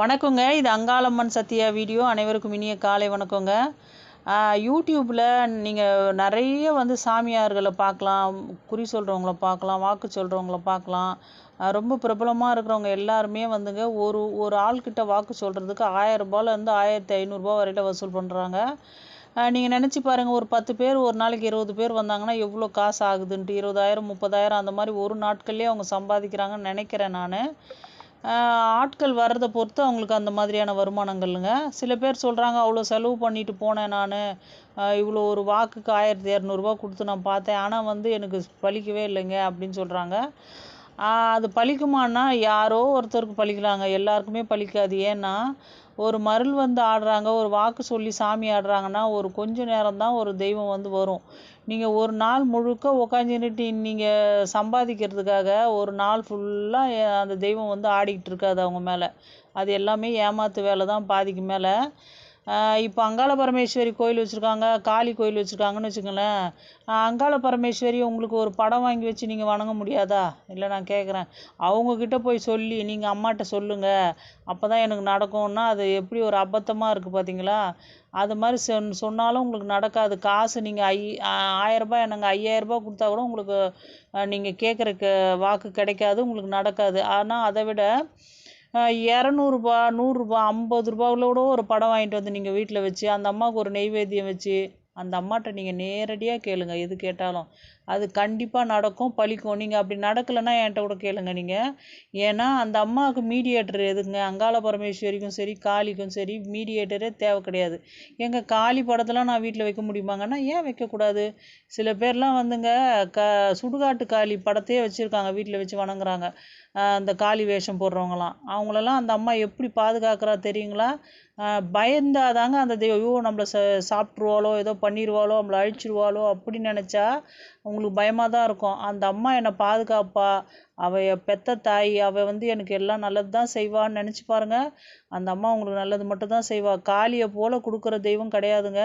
வணக்கங்க. இது அங்காளம்மன் சத்யா வீடியோ. அனைவருக்கும் இனிய காலை வணக்கங்க. யூடியூப்பில் நீங்கள் நிறைய வந்து சாமியார்களை பார்க்கலாம் குறி சொல்கிறவங்கள பார்க்கலாம் வாக்கு சொல்கிறவங்கள பார்க்கலாம். ரொம்ப பிரபலமாக இருக்கிறவங்க எல்லாருமே வந்துங்க ஒரு ஒரு ஆள்கிட்ட வாக்கு சொல்கிறதுக்கு ஆயிரரூபாலேருந்து ஆயிரத்தி ஐநூறுரூபா வரையில வசூல் பண்ணுறாங்க நீங்கள் நினச்சி பாருங்கள் ஒரு பத்து பேர் ஒரு நாளைக்கு இருபது பேர் வந்தாங்கன்னா எவ்வளோ காசு ஆகுதுன்ட்டு இருபதாயிரம் முப்பதாயிரம் அந்த மாதிரி ஒரு நாட்கள்லேயே அவங்க சம்பாதிக்கிறாங்கன்னு நினைக்கிறேன் நான். ஆட்கள் வர்றதை பொறுத்து அவங்களுக்கு அந்த மாதிரியான வருமானங்கள்ங்க. சில பேர் சொல்கிறாங்க அவ்வளோ செலவு பண்ணிட்டு போனேன் நான். இவ்வளோ ஒரு வாக்குக்கு ஆயிரத்தி இரநூறுபா கொடுத்து நான் பார்த்தேன். ஆனால் வந்து எனக்கு பலிக்கவே இல்லைங்க அப்படின்னு சொல்கிறாங்க அது பலிக்குமான்னா யாரோ ஒருத்தருக்கு பலிக்கலாங்க எல்லாருக்குமே பலிக்காது ஏன்னா ஒரு மருள் வந்து ஆடுறாங்க ஒரு வாக்கு சொல்லி சாமி ஆடுறாங்கன்னா ஒரு கொஞ்ச நேரம் தான் ஒரு தெய்வம் வந்து வரும். நீங்கள் ஒரு நாள் முழுக்க உக்காந்துட்டு நீங்கள் சம்பாதிக்கிறதுக்காக ஒரு நாள் ஃபுல்லாக அந்த தெய்வம் வந்து ஆடிக்கிட்டு இருக்காது அவங்க மேலே. அது எல்லாமே ஏமாத்து வேலை தான் பாதிக்கு மேலே. இப்போ அங்காள பரமேஸ்வரி கோயில் வச்சுருக்காங்க காளி கோயில் வச்சுருக்காங்கன்னு வச்சுக்கோங்களேன். அங்காள பரமேஸ்வரி உங்களுக்கு ஒரு படம் வாங்கி வச்சு நீங்கள் வணங்க முடியாதா? இல்லை நான் கேட்குறேன் அவங்கக்கிட்ட போய் சொல்லி நீங்கள் அம்மாட்ட சொல்லுங்கள் அப்போ தான் எனக்கு நடக்கும்னா அது எப்படி ஒரு அபத்தமாக இருக்குது பார்த்தீங்களா அது மாதிரி சொன் சொன்னாலும் உங்களுக்கு நடக்காது. காசு நீங்கள் ஐ ஆயரரூபா எனக்கு ஐயாயிரரூபா கொடுத்தா கூட உங்களுக்கு நீங்கள் கேட்குற க வாக்கு கிடைக்காது உங்களுக்கு நடக்காது. ஆனால் அதை விட இரநூறுபா நூறுரூபா ஐம்பது ரூபாவில் கூட ஒரு படம் வாங்கிட்டு வந்து நீங்கள் வீட்டில் வச்சு அந்த அம்மாவுக்கு ஒரு நெய்வேத்தியம் வச்சு அந்த அம்மாட்ட நீங்கள் நேரடியாக கேளுங்க எது கேட்டாலும். அது கண்டிப்பாக நடக்கும் பழிக்கும். நீங்கள் அப்படி நடக்கலைன்னா என்கிட்ட கூட கேளுங்க நீங்கள் ஏன்னா அந்த அம்மாவுக்கு மீடியேட்டர் எதுங்க? அங்காள பரமேஸ்வரிக்கும் சரி காளிக்கும் சரி மீடியேட்டரே தேவை கிடையாது. எங்கள் காளி படத்தெல்லாம் நான் வீட்டில் வைக்க முடியுமாங்கன்னா ஏன் வைக்கக்கூடாது? சில பேர்லாம் வந்துங்க க சுடுகாட்டு காளி படத்தையே வச்சுருக்காங்க வீட்டில் வச்சு வணங்குறாங்க. அந்த காளி வேஷம் போடுறவங்களாம் அவங்களெல்லாம் அந்த அம்மா எப்படி பாதுகாக்கிறா தெரியுங்களா? பயந்தாதாங்க அந்த தெய்வம். ஐயோ நம்மளை ச சாப்பிட்ருவாளோ ஏதோ பண்ணிடுவாளோ நம்மளை அழிச்சிருவாளோ அப்படி நினச்சா உங்களுக்கு பயமாக தான் இருக்கும். அந்த அம்மா என்னை பாதுகாப்பா அவள் பெத்த தாய் அவள் வந்து எனக்கு எல்லாம் நல்லது தான் செய்வான்னு நினச்சி பாருங்கள் அந்த அம்மா உங்களுக்கு நல்லது மட்டும் தான் செய்வாள் காளியை போல் கொடுக்குற தெய்வம் கிடையாதுங்க.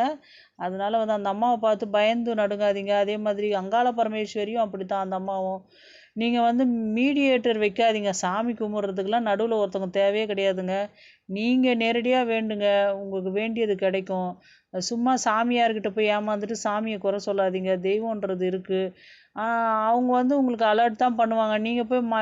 அதனால வந்து அந்த அம்மாவை பார்த்து பயந்து நடுங்காதீங்க. அதே மாதிரி அங்காள பரமேஸ்வரியும் அப்படி தான் அந்த அம்மாவும். நீங்கள் வந்து மீடியேட்டர் வைக்காதீங்க. சாமி கும்பிட்றதுக்கெலாம் நடுவில் ஒருத்தவங்க தேவையே கிடையாதுங்க. நீங்கள் நேரடியாக வேண்டுங்க. உங்களுக்கு வேண்டியது கிடைக்கும். சும்மா சாமியார்கிட்ட போய் ஏமாந்துட்டு சாமியை குறை சொல்லாதீங்க. தெய்வன்றது இருக்குது அவங்க வந்து உங்களுக்கு அலர்ட் தான் பண்ணுவாங்க. நீங்கள் போய் ம